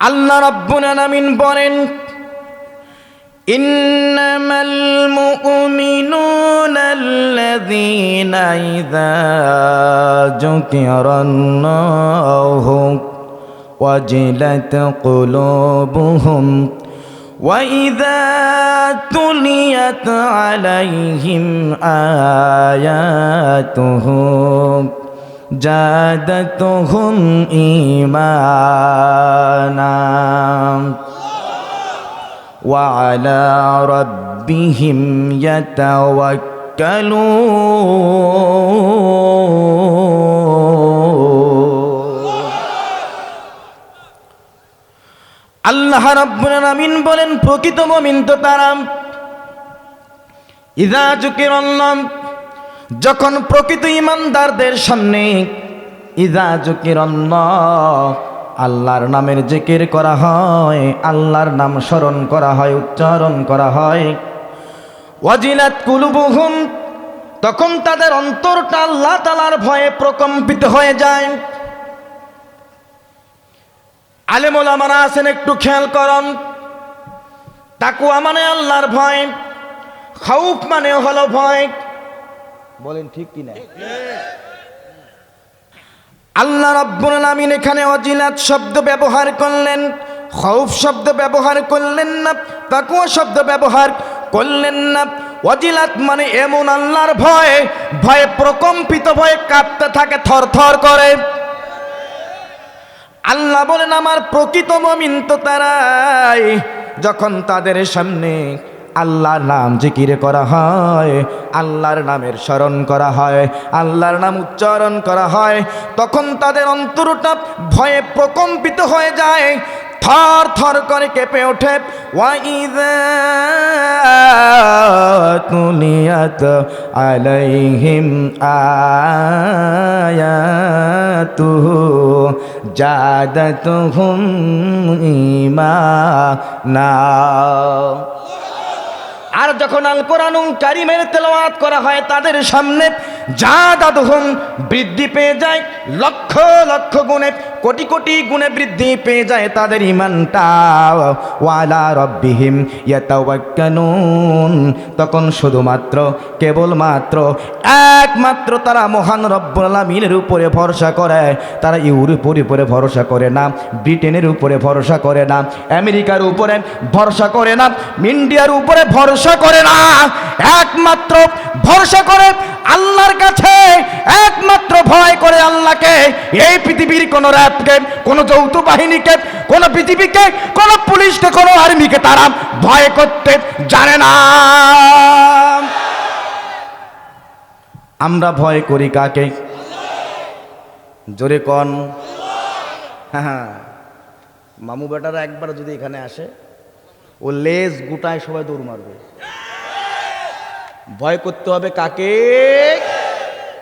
আল্লাহ রাব্বুল আলামিন বলেন إنما المؤمنون الذين إذا ذكر الله وجلت قلوبهم وإذا تليت عليهم জাদাতুহুম ঈমানা। ওয়া আলা রাব্বিহিম ইয়াতাওয়াক্কালুন। আল্লাহ রাব্বুল আমিন বলেন, প্রকৃত মুমিন তো তারা। ইযা যুকিরাল্লাহ যখন প্রকৃত ইমানদারদের সামনে ইদা যুকিরাল্লাহ, আল্লাহর নামের জিকির করা হয়, আল্লাহর নাম স্মরণ করা হয়, উচ্চারণ করা হয়, ওয়াজিলাত কুলুবুহুম, তখন তাদের অন্তরটা আল্লাহ তালার ভয়ে প্রকম্পিত হয়ে যায়। আলেমোলামারা আছেন, একটু খেয়াল করন। তাকুয়া মানে আল্লাহর ভয়, খাউফ মানে হলো ভয়। বলেন ঠিক কিনা? আল্লাহ রব্বুল আলামিন এখানে অজিলাত শব্দ ব্যবহার করলেন খৌফ শব্দ ব্যবহার করলেন না তাকুয়া শব্দ ব্যবহার করলেন না। অজিলাত মানে এমন আল্লাহর ভয় ভয়ে প্রকম্পিত ভয়ে কাঁপতে থাকে থর থর করে। আল্লাহ বলেন আমার প্রকৃত মমিন তো তারাই যখন তাদের সামনে আল্লাহর নাম জিকির করা হয়, আল্লাহর নামের স্মরণ করা হয়, আল্লাহর নাম উচ্চারণ করা হয়। তখন তাদের অন্তরটা ভয়ে প্রকম্পিত হয়ে যায়। থর থর করে কেঁপে ওঠে। তুলিয়াত আলাইহিম আয়াতুহু জাদাতুহুম ঈমানা। আর যখন আল কোরআনুল কারিমের তেলাওয়াত করা হয় তাদের সামনে যা দাদুহম বৃদ্ধি পেয়ে যায়, লক্ষ লক্ষ গুণে, কোটি কোটি গুণে বৃদ্ধি পেয়ে যায় তাদের ইমানটা। ওয়ালা রব্বিহিম ইয়াতাওয়াক্কালুন। তখন শুধুমাত্র, কেবলমাত্র, একমাত্র তারা মহান রব্বুল উপরে ভরসা করে। তারা ইউরোপের উপরে ভরসা করে না, ব্রিটেনের উপরে ভরসা করে না, আমেরিকার উপরে ভরসা করে না, ইন্ডিয়ার উপরে ভরসা করে না। একমাত্র ভরসা করে আল্লাহর কাছে একমাত্র ভয় করে আল্লাহকে, এই পৃথিবীর কোন র্যাবকে, কোন যৌথ বাহিনীকে, কোন পৃথিবীকে, কোন পুলিশকে, কোন আর্মিকে তারা ভয় করতে জানে না। আমরা ভয় করি কাকে? জোরে কন। হ্যাঁ হ্যাঁ। মামু বেটারা একবার যদি এখানে আসে, ও লেজ গুটায় সবাই দৌড় মারবে। ভয় করতে হবে কাকে?